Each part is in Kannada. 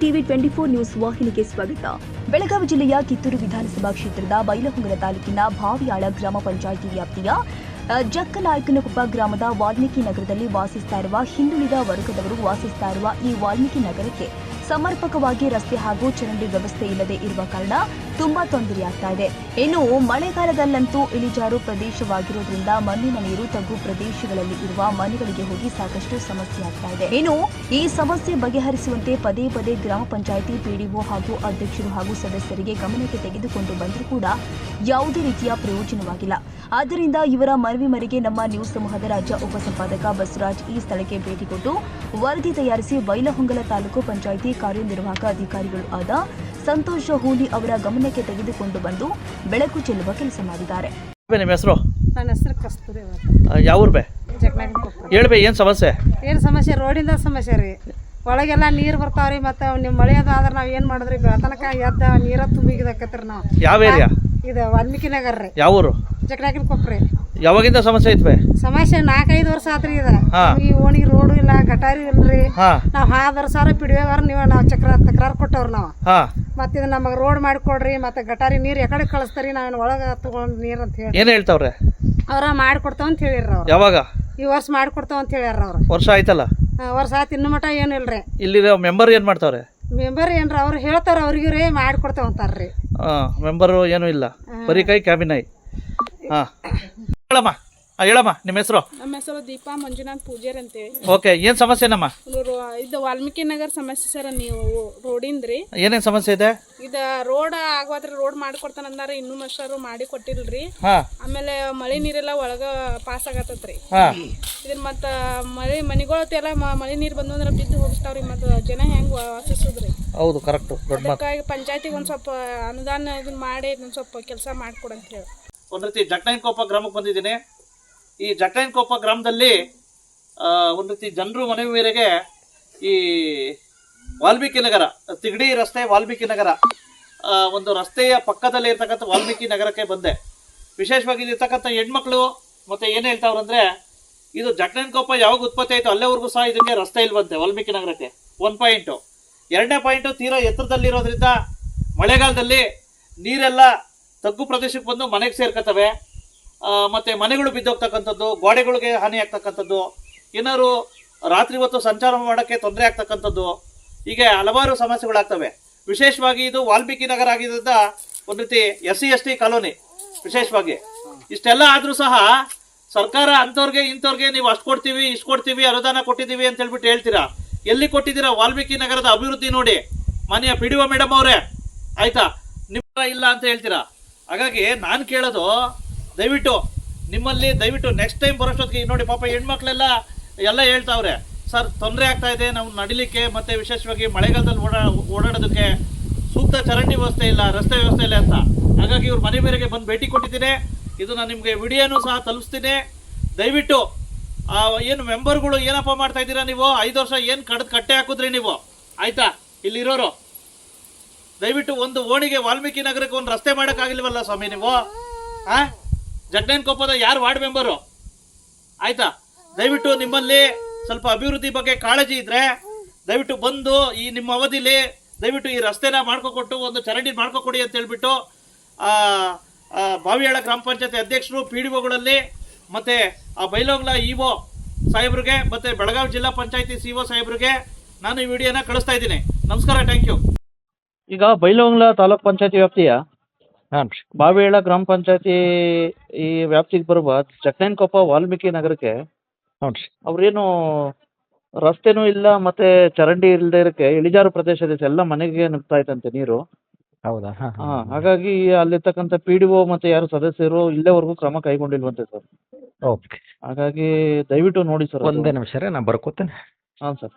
ಟಿವಿ ಟ್ವೆಂಟಿ ಫೋರ್ ನ್ಯೂಸ್ ವಾಹಿನಿಗೆ ಸ್ವಾಗತ. ಬೆಳಗಾವಿ ಜಿಲ್ಲೆಯ ಕಿತ್ತೂರು ವಿಧಾನಸಭಾ ಕ್ಷೇತ್ರದ ಬೈಲಹೊಂಗಲ ತಾಲೂಕಿನ ಭಾವಿಯಾಳ ಗ್ರಾಮ ಪಂಚಾಯಿತಿ ವ್ಯಾಪ್ತಿಯ ಜಕ್ಕನಾಯಕನಕೊಪ್ಪ ಗ್ರಾಮದ ವಾಲ್ಮೀಕಿ ನಗರದಲ್ಲಿ ವಾಸಿಸ್ತಾ ಇರುವ ಹಿಂದುಳಿದ ವರ್ಗದವರು ವಾಸಿಸ್ತಾ ಇರುವ ಈ ವಾಲ್ಮೀಕಿ ನಗರಕ್ಕೆ ಸಮರ್ಪಕವಾಗಿ ರಸ್ತೆ ಹಾಗೂ ಚರಂಡಿ ವ್ಯವಸ್ಥೆ ಇಲ್ಲದೆ ಇರುವ ಕಾರಣ ತುಂಬಾ ತೊಂದರೆಯಾಗ್ತಾ ಇದೆ. ಇನ್ನು ಮಳೆಗಾಲದಲ್ಲಂತೂ ಇಳಿಜಾರು ಪ್ರದೇಶವಾಗಿರೋದ್ರಿಂದ ಮಣ್ಣಿನ ನೀರು ತಗ್ಗು ಪ್ರದೇಶಗಳಲ್ಲಿ ಇರುವ ಮನೆಗಳಿಗೆ ಹೋಗಿ ಸಾಕಷ್ಟು ಸಮಸ್ಯೆ ಆಗ್ತಾ ಇದೆ. ಇನ್ನು ಈ ಸಮಸ್ಯೆ ಬಗೆಹರಿಸುವಂತೆ ಪದೇ ಪದೇ ಗ್ರಾಮ ಪಂಚಾಯಿತಿ ಪಿಡಿಒ ಹಾಗೂ ಅಧ್ಯಕ್ಷರು ಹಾಗೂ ಸದಸ್ಯರಿಗೆ ಗಮನಕ್ಕೆ ತೆಗೆದುಕೊಂಡು ಬಂದರೂ ಕೂಡ ಯಾವುದೇ ರೀತಿಯ ಪ್ರಯೋಜನವಾಗಿಲ್ಲ. ಆದ್ದರಿಂದ ಇವರ ಮನವಿ ಮರೆಗೆ ನಮ್ಮ ನ್ಯೂಸ್ ಸಮೂಹದ ರಾಜ್ಯ ಉಪಸಂಪಾದಕ ಬಸವರಾಜ್ ಈ ಸ್ಥಳಕ್ಕೆ ಭೇಟಿ ಕೊಟ್ಟು ವರದಿ ತಯಾರಿಸಿ ಬೈಲಹೊಂಗಲ ತಾಲೂಕು ಪಂಚಾಯಿತಿ ಕಾರ್ಯನಿರ್ವಾಹಕ ಅಧಿಕಾರಿಗಳು ಆದ ಸಂತೋಷ ಹೂಲಿ ಅವರ ಗಮನಕ್ಕೆ ತೆಗೆದುಕೊಂಡು ಬಂದು ಬೆಳಕು ಚೆಲ್ಲುವ ಕೆಲಸ ಮಾಡಿದ್ದಾರೆ. ನಿಮ್ಮ ಹೆಸರು? ನನ್ನ ಹೆಸರು ಕಸ್ತೂರಿ ಯಾವ ಬೇ? ಹೇಳ್ಬೇ ಏನು ಸಮಸ್ಯೆ? ಏನು ಸಮಸ್ಯೆ? ರೋಡಿಂದ ಸಮಸ್ಯೆ ರೀ. ಒಳಗೆಲ್ಲ ನೀರು ಬರ್ತಾವ್ರಿ ಮತ್ತೆ ನಿಮ್ಮ ಮಳೆ ಅದು ಆದ್ರೆ ನಾವು ಏನು ಮಾಡಿದ್ರಿ? ಬೆಳತನಕ ಎದ್ದ ನೀರ ತುಂಬಿಗಿದ್ರಿ ನಾವು. ಯಾವ ಏರಿಯಾ? ಇದು ವಾಲ್ಮೀಕಿ ನಗರ ರೀ. ಯಾವ ಊರು? ಜಗನಾಗಿನ ಕೊಪ್ರಿ ಯಾವಾಗಿಂದ ಸಮಸ್ಯೆ ಐತ್ ಸಮಸ್ಯೆ ನಾಲ್ಕೈದು ವರ್ಷ ಆತ್ರಿ ಇದ. ಹಾ. ಈ ಓಣಿಗೆ ರೋಡು ಇಲ್ಲ ಗಟಾರಿ ಇಲ್ರಿ. ಹಾ. ನಾವು ಹಾದರ ಸಾರ ಪಿಡಿಯೋವಾರ ನೀವು ನಾವ್ ಚಕ್ರ ತಕರಾರು ಕೊಟ್ಟವ್ರ ನಾವ್. ಹಾ. ಮತ್ತೆ ಇದು ನಮಗೆ ರೋಡ್ ಮಾಡಿಕೊಡ್ರಿ ಮತ್ತೆ ಗಟಾರಿ ನೀರ್ ಎಕಡೆ ಕಳಿಸ್ತಾರಿ ನಾವ್ ಒಳಗ ತಗೊಂಡ್ ನೀರ್ ಅಂತ ಹೇಳಿ. ಏನ್ ಹೇಳ್ತಾವ್ರೆ? ಅವ್ರ ಮಾಡ್ಕೊಡ್ತಾವ್ ಅಂತ ಹೇಳಿರ ಅವ್ರು. ಯಾವಾಗ? ಈ ವರ್ಷ ಮಾಡ್ಕೊಡ್ತಾವ್ ಅಂತ ಹೇಳ್ಯಾರ ಅವ್ರ. ವರ್ಷ ಆಯ್ತಲ್ಲ? ಆ, ವರ್ಷ ಆಯ್ತು ಇನ್ನು ಮಟ ಏನು ಇಲ್ರಿ. ಇಲ್ಲಿ ಮೆಂಬರ್ ಏನ್ ಮಾಡ್ತಾವ್ರೆ? ಮೆಂಬರ್ ಏನ್ರ ಅವ್ರು ಹೇಳ್ತಾರ ಅವ್ರಿಗೆ ರೀ ಮಾಡ್ಕೊಡ್ತೇವೆ ಅಂತಾರ್ರಿ. ಮೆಂಬರು ಏನೂ ಇಲ್ಲ. ಬರೀ ಕೈ ಕ್ಯಾಬಿನೈ. ಹಾಂ. ಹೇಳಮ್ಮ. ಹಾಂ ಹೇಳಮ್ಮ ನಿಮ್ಮ ಹೆಸರು? ನಮ್ಮ ಹೆಸರು ದೀಪಾ ಮಂಜುನಾಥ್ ಪೂಜಾರಿ ಅಂತೇಳಿ. ಓಕೆ ಏನು ಸಮಸ್ಯೆನಮ್ಮ ರೋ- ಇದು ವಾಲ್ಮೀಕಿ ನಗರ್ ಸಮಸ್ಯೆ ಸರ್ ನೀವು ರೋಡಿಂದ್ರಿ. ಏನೇನು ಸಮಸ್ಯೆ ಇದೆ? ಇದ ರೋಡ್ ಆಗವಾದ್ರೆ ರೋಡ್ ಮಾಡಿಕೊಡ್ತಾನಂದಾರ ಇನ್ನೂ ಮಸ್ಟರು ಮಾಡಿ ಕೊಟ್ಟಿಲ್ರಿ. ಹಾಂ. ಆಮೇಲೆ ಮಳೆ ನೀರೆಲ್ಲ ಒಳಗ ಪಾಸ್ ಆಗತ್ತತ್ರಿ. ಹಾಂ. ಇದನ್ನ ಮತ್ತ ಮಳೆ ಮನಿಗಳತ್ತು ಎಲ್ಲಾ ಮ- ಮಳೆ ನೀರು ಬಂದು ಅಂದ್ರೆ ಬಿದ್ದು ಹೋಗ್ತಾವ್ರಿ ಮತ್ತ ಜನ ಹೆಂಗ್ ವಾಸಿಸುದ್ರಿ. ಹೌದು ಕರೆಕ್ಟು ದೊಡ್ಡ ಮಾತು. ಅದಕ್ಕಾಗಿ ಪಂಚಾಯತಿಗೆ ಒಂದ್ ಸ್ವಲ್ಪ ಅನುದಾನ ಇದನ್ನ ಮಾಡಿ ಇದನ್ನ ಸ್ವಲ್ಪ ಕೆಲಸ ಮಾಡ್ಕೊಡಂತ ಹೇಳಿ ಒಂದು ರೀತಿ ಜಟ್ನಾಯನಕೊಪ್ಪ ಗ್ರಾಮಕ್ಕೆ ಬಂದಿದ್ದೀನಿ. ಈ ಜಟ್ನಾಯನಕೊಪ್ಪ ಗ್ರಾಮದಲ್ಲಿ ಒಂದು ರೀತಿ ಜನರು ಮನವಿ ಮೇರೆಗೆ ಈ ವಾಲ್ಮೀಕಿ ನಗರ, ತಿಗಡಿ ರಸ್ತೆ ವಾಲ್ಮೀಕಿ ನಗರ ಒಂದು ರಸ್ತೆಯ ಪಕ್ಕದಲ್ಲಿ ಇರ್ತಕ್ಕಂಥ ವಾಲ್ಮೀಕಿ ನಗರಕ್ಕೆ ಬಂದೆ. ವಿಶೇಷವಾಗಿ ಇಲ್ಲಿರ್ತಕ್ಕಂಥ ಹೆಣ್ಮಕ್ಳು ಮತ್ತೆ ಏನು ಹೇಳ್ತಾವ್ರಂದ್ರೆ ಇದು ಜಟ್ನಾಯನಕೊಪ್ಪ ಯಾವಾಗ ಉತ್ಪತ್ತಿ ಆಯಿತು ಅಲ್ಲೇವರೆಗೂ ಸಹ ಇದಕ್ಕೆ ರಸ್ತೆ ಇಲ್ವಂತೆ ವಾಲ್ಮೀಕಿ ನಗರಕ್ಕೆ. ಒನ್ ಪಾಯಿಂಟು ಎರಡನೇ ಪಾಯಿಂಟು ತೀರಾ ಎತ್ತರದಲ್ಲಿರೋದ್ರಿಂದ ಮಳೆಗಾಲದಲ್ಲಿ ನೀರೆಲ್ಲ ತಗ್ಗು ಪ್ರದೇಶಕ್ಕೆ ಬಂದು ಮನೆಗೆ ಸೇರ್ಕತ್ತವೆ. ಮತ್ತು ಮನೆಗಳು ಬಿದ್ದೋಗ್ತಕ್ಕಂಥದ್ದು, ಗೋಡೆಗಳಿಗೆ ಹಾನಿ ಆಗ್ತಕ್ಕಂಥದ್ದು, ಏನಾದ್ರು ರಾತ್ರಿ ಹೊತ್ತು ಸಂಚಾರ ಮಾಡೋಕ್ಕೆ ತೊಂದರೆ ಆಗ್ತಕ್ಕಂಥದ್ದು, ಹೀಗೆ ಹಲವಾರು ಸಮಸ್ಯೆಗಳಾಗ್ತವೆ. ವಿಶೇಷವಾಗಿ ಇದು ವಾಲ್ಮೀಕಿ ನಗರ ಆಗಿದ್ದರಿಂದ ಒಂದು ರೀತಿ S C S T colony, ವಿಶೇಷವಾಗಿ. ಇಷ್ಟೆಲ್ಲ ಆದರೂ ಸಹ ಸರ್ಕಾರ ಅಂಥವ್ರಿಗೆ ಇಂಥವ್ರಿಗೆ ನೀವು ಅಷ್ಟು ಕೊಡ್ತೀವಿ, ಇಷ್ಟು ಕೊಡ್ತೀವಿ, ಅನುದಾನ ಕೊಟ್ಟಿದ್ದೀವಿ ಅಂತ ಹೇಳ್ಬಿಟ್ಟು ಹೇಳ್ತೀರಾ? ಎಲ್ಲಿ ಕೊಟ್ಟಿದ್ದೀರಾ ವಾಲ್ಮೀಕಿ ನಗರದ ಅಭಿವೃದ್ಧಿ ನೋಡಿ. ಮಾನ್ಯ ಪಿ ಡಿ ಮೇಡಮ್ ಅವರೇ, ಆಯಿತಾ? ನಿಮ್ಮ ಇಲ್ಲ ಅಂತ ಹೇಳ್ತೀರಾ? ಹಾಗಾಗಿ ನಾನು ಕೇಳೋದು, ದಯವಿಟ್ಟು ನಿಮ್ಮಲ್ಲಿ, ದಯವಿಟ್ಟು ನೆಕ್ಸ್ಟ್ ಟೈಮ್ ಬರೋಷ್ಟೊತ್ತಿಗೆ ನೋಡಿ ಪಾಪ ಹೆಣ್ಮಕ್ಳೆಲ್ಲ ಎಲ್ಲ ಹೇಳ್ತಾವ್ರೆ, ಸರ್, ತೊಂದರೆ ಆಗ್ತಾ ಇದೆ, ನಾವು ನಡಿಲಿಕ್ಕೆ ಮತ್ತು ವಿಶೇಷವಾಗಿ ಮಳೆಗಾಲದಲ್ಲಿ ಓಡಾ, ಓಡಾಡೋದಕ್ಕೆ ಸೂಕ್ತ ಚರಂಡಿ ವ್ಯವಸ್ಥೆ ಇಲ್ಲ, ರಸ್ತೆ ವ್ಯವಸ್ಥೆ ಇಲ್ಲ ಅಂತ. ಹಾಗಾಗಿ ಇವ್ರ ಮನೆ ಮೇರೆಗೆ ಬಂದು ಭೇಟಿ ಕೊಟ್ಟಿದ್ದೀನಿ ಇದು ನಾನು ನಿಮಗೆ ವಿಡಿಯೋನೂ ಸಹ ತಲುಪಿಸ್ತೀನಿ. ದಯವಿಟ್ಟು ಏನು ಮೆಂಬರ್ಗಳು ಏನಪ್ಪ ಮಾಡ್ತಾ ಇದ್ದೀರಾ ನೀವು? ಐದು ವರ್ಷ ಏನು ಕಡ್ದು ಕಟ್ಟೆ ಹಾಕಿದ್ರಿ ನೀವು? ಆಯಿತಾ? ಇಲ್ಲಿರೋರು? ದಯವಿಟ್ಟು ಒಂದು ಓಣಿಗೆ ವಾಲ್ಮೀಕಿ ನಗರಕ್ಕೆ ಒಂದು ರಸ್ತೆ ಮಾಡೋಕ್ಕಾಗಿಲ್ವಲ್ಲ ಸ್ವಾಮಿ ನೀವು? ಆ? ಜಗ್ನೇನ್ ಕೊಪ್ಪದ ಯಾರು ವಾರ್ಡ್ ಮೆಂಬರು? ಆಯ್ತಾ? ದಯವಿಟ್ಟು ನಿಮ್ಮಲ್ಲಿ ಸ್ವಲ್ಪ ಅಭಿವೃದ್ಧಿ ಬಗ್ಗೆ ಕಾಳಜಿ ಇದ್ರೆ ದಯವಿಟ್ಟು ಬಂದು ಈ ನಿಮ್ಮ ಅವಧಿಲಿ ದಯವಿಟ್ಟು ಈ ರಸ್ತೆನ ಮಾಡ್ಕೊಕೊಟ್ಟು ಒಂದು ಚರಂಡಿ ಮಾಡ್ಕೊಕೊಡಿ ಅಂತ ಹೇಳ್ಬಿಟ್ಟು ಬಾವಿಯಾಳ ಗ್ರಾಮ ಪಂಚಾಯತಿ ಅಧ್ಯಕ್ಷರು, ಪಿ ಡಿ ಒಗಳಲ್ಲಿ ಮತ್ತೆ ಆ ಬೈಲೋಗ್ಲಾ ಇ ಒ ಸಾಹೇಬ್ರಿಗೆ ಮತ್ತೆ ಬೆಳಗಾವಿ ಜಿಲ್ಲಾ ಪಂಚಾಯತಿ ಸಿ ಒ ಸಾಹೇಬ್ರಿಗೆ ನಾನು ಈ ವಿಡಿಯೋನ ಕಳಿಸ್ತಾ ಇದ್ದೀನಿ. ನಮಸ್ಕಾರ ಥ್ಯಾಂಕ್ ಯು ಈಗ ಬೈಲಹೊಂಗಲ ತಾಲೂಕ್ ಪಂಚಾಯತಿ ವ್ಯಾಪ್ತಿಯ ಹಾಂ ರೀ. ಬಾವಿಯಾಳ ಗ್ರಾಮ ಪಂಚಾಯತಿ ಈ ವ್ಯಾಪ್ತಿಗೆ ಬರುವ ಜಕ್ಕನಕೊಪ್ಪ ವಾಲ್ಮೀಕಿ ನಗರಕ್ಕೆ ಹ್ಞೂ ರೀ. ಅವ್ರೇನು ರಸ್ತೆನೂ ಇಲ್ಲ ಮತ್ತೆ ಚರಂಡಿ ಇಲ್ಲದೆ ಇರಕ್ಕೆ ಇಳಿಜಾರು ಪ್ರದೇಶ ಇದೆ ಎಲ್ಲ ಮನೆಗೆ ನುಗ್ತಾ ಇತ್ತಂತೆ ನೀರು. ಹೌದಾ? ಹಾಂ ಹಾ ಹಾಗಾಗಿ ಅಲ್ಲಿರ್ತಕ್ಕಂಥ ಪಿ ಡಿ ಒ ಮತ್ತೆ ಯಾರು ಸದಸ್ಯರು ಇಲ್ಲೇವರೆಗೂ ಕ್ರಮ ಕೈಗೊಂಡಿಲ್ವಂತೆ ಸರ್. ಓಕೆ. ಹಾಗಾಗಿ ದಯವಿಟ್ಟು ನೋಡಿ ಸರ್ ಒಂದೇ ನಿಮಿಷ ನಾನು ಬರ್ಕೊತೇನೆ ಬರ್ಕೋತೇನೆ. ಹಾಂ ಸರ್.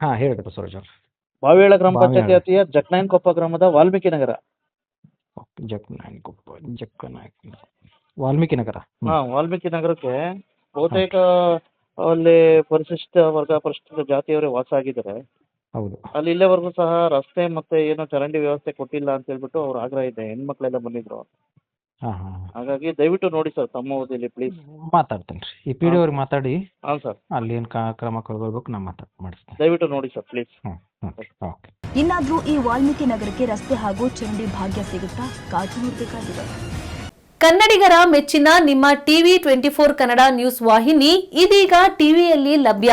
ಹಾಂ ಹೇಳಿ ಬಸವರಾಜ್ ಅವ್ರು. ಬಾವಿಯಾಳ ಗ್ರಾಮ ಪಂಚಾಯತಿ ಅತಿಯ ವ್ಯಾಪ್ತಿಯ ಜಕ್ನಾಯನ್ಕೊಪ್ಪ ಗ್ರಾಮದ ವಾಲ್ಮೀಕಿ ನಗರ. ಓಕೆ ಕೊಪ್ಪ ಜಕ್ಕ ವಾಲ್ಮೀಕಿ ನಗರ? ಹಾ ವಾಲ್ಮೀಕಿ ನಗರಕ್ಕೆ ಬಹುತೇಕ ಅಲ್ಲಿ ಪರಿಶಿಷ್ಟ ವರ್ಗ ಪರಿಶಿಷ್ಟ ಜಾತಿಯವರೇ ವಾಸ ಆಗಿದ್ದಾರೆ. ಹೌದು. ಅಲ್ಲಿ ಇಲ್ಲಿವರೆಗೂ ಸಹ ರಸ್ತೆ ಮತ್ತೆ ಏನೋ ಚರಂಡಿ ವ್ಯವಸ್ಥೆ ಕೊಟ್ಟಿಲ್ಲ ಅಂತ ಹೇಳ್ಬಿಟ್ಟು ಅವ್ರ ಆಗ್ರಹ ಇದೆ. ಹೆಣ್ಮಕ್ಳೆಲ್ಲ ಬಂದಿದ್ರು. ಹಾಂ ಹಾಂ ಹಾಗಾಗಿ ದಯವಿಟ್ಟು ನೋಡಿ ಸರ್ ತಮ್ಮ ಅವಧಿಯಲ್ಲಿ ಪ್ಲೀಸ್ ಮಾತಾಡ್ತೇನೆ ರೀ. ಈ ಪಿ ಡಿ ಅವ್ರಿಗೆ ಮಾತಾಡಿ. ಹಾಂ ಸರ್. ಅಲ್ಲಿ ಏನು ಕ್ರಮ ಕೈಗೊಳ್ಬೇಕು ನಾ ಮಾತಾಡಿ ಮಾಡಿಸ್ತೇನೆ. ದಯವಿಟ್ಟು ನೋಡಿ ಸರ್ ಪ್ಲೀಸ್ ಹ್ಞೂ ಹ್ಞೂ ಓಕೆ. ಇನ್ನಾದ್ರೂ ಈ ವಾಲ್ಮೀಕಿ ನಗರಕ್ಕೆ ರಸ್ತೆ ಹಾಗೂ ಚರಂಡಿ ಭಾಗ್ಯ ಸಿಗುತ್ತಾ? ಕಾಜು ನೋಡಬೇಕಾಗಿದೆ ಕನ್ನಡಿಗರ ಮೆಚ್ಚಿನ ನಿಮ್ಮ TV twenty four Kannada news ವಾಹಿನಿ ಇದೀಗ ಟಿವಿಯಲ್ಲಿ ಲಭ್ಯ.